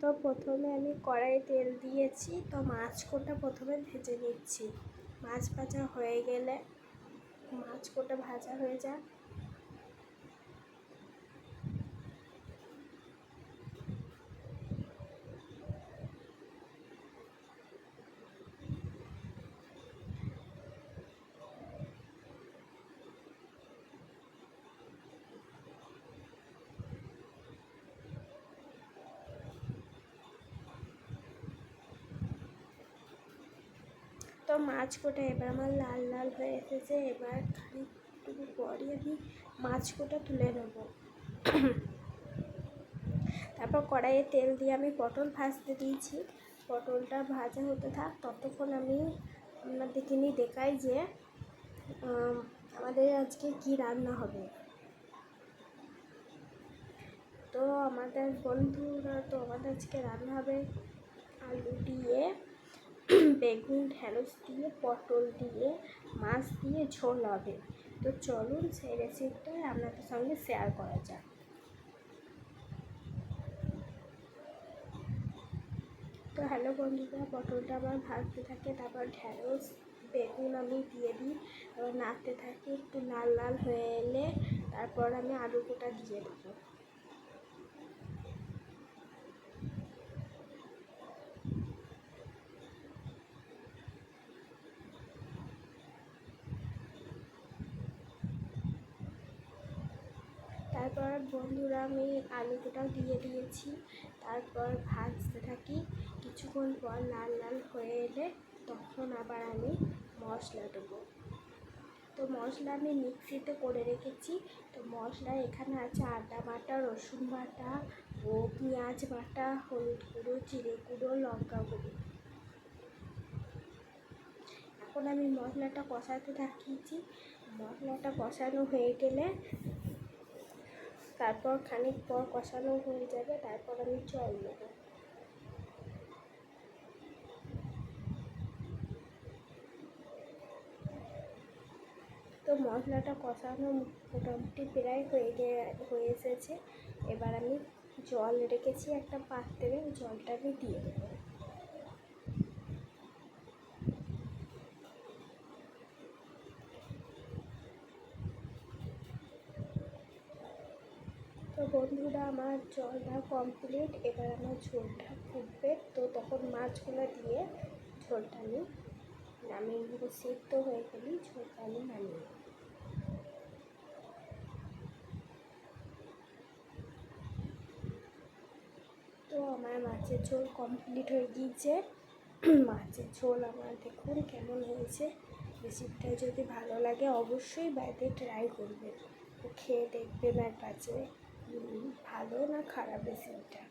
তো প্রথমে আমি কড়াই তেল দিয়েছি, তো মাছ কোটা প্রথমে ভেজে নিচ্ছি। মাছ ভাজা হয়ে গেলে মাছ কোটা ভাজা হয়ে যাক। তো মাছ কোটা এবার আমার লাল লাল হয়ে এসেছে, এবার খানিকটুকু পরই আমি মাছ কোটা তুলে নেব। তারপর কড়াইয়ে তেল দিয়ে আমি পটল ভাজতে দিয়েছি। পটলটা ভাজা হতে থাক, ততক্ষণ আমি আপনাদেরকে নিয়ে দেখাই যে আমাদের আজকে কি রান্না হবে। তো আমাদের বন্ধুরা, তো আমাদের আজকে রান্না হবে বেগুন ঢ্যাঁড়স দিয়ে, পটল দিয়ে, মাছ দিয়ে, ঝোল হবে। তো চলুন সেই রেসিপিটাই আপনাদের সঙ্গে শেয়ার করা যাক। তো হ্যালো বন্ধুরা, পটলটা আবার ভাজতে থাকে, তারপর ঢ্যাঁড়স বেগুন আমি দিয়ে দিই। আবার নাড়তে থাকি, একটু লাল লাল হয়ে এলে তারপর আমি আলু কোটা দিয়ে দেবো। তারপর বন্ধুরা, আমি আলুটাও দিয়ে দিয়েছি। তারপর ভাজতে থাকি। কিছুক্ষণ পর লাল লাল হয়ে এলে তখন আবার আমি মশলা দেবো। তো মশলা আমি মিক্সিতে করে রেখেছি। তো মশলা এখানে আছে আদা বাটা, রসুন বাটা, ও পেঁয়াজ বাটা, হলুদ গুঁড়ো, জিরে গুঁড়ো, লঙ্কা গুঁড়ো। এখন আমি মশলাটা কষাতে থাকিয়েছি মশলাটা কষানো হয়ে গেলে তারপর খানিক পর কষানো হয়ে যাবে, তারপর আমি জল দেবো তো মশলাটা কষানো মোটামুটি প্রায় হয়ে গিয়ে হয়ে এসেছে। এবার আমি জল রেখেছি একটা পাত্রে, জলটা আমি দিয়ে দেবো। তো বন্ধুরা, আমার জলটা কমপ্লিট এবার আমার ঝোলটা ফুটবে। তো তখন মাছগুলো দিয়ে ঝোলটা আমি নামিয়ে নেব। সিদ্ধ হয়ে গেলেই ঝোলটা আমি নামিয়ে তো আমার মাছের ঝোল কমপ্লিট হয়ে গিয়েছে। মাছের ঝোল আমার দেখুন কেমন হয়েছে। রেসিপিটা যদি ভালো লাগে, অবশ্যই বাড়িতে ট্রাই করবেন। খেয়ে দেখবেন আর কাছে ভালো না খারাপ রেসিপিটা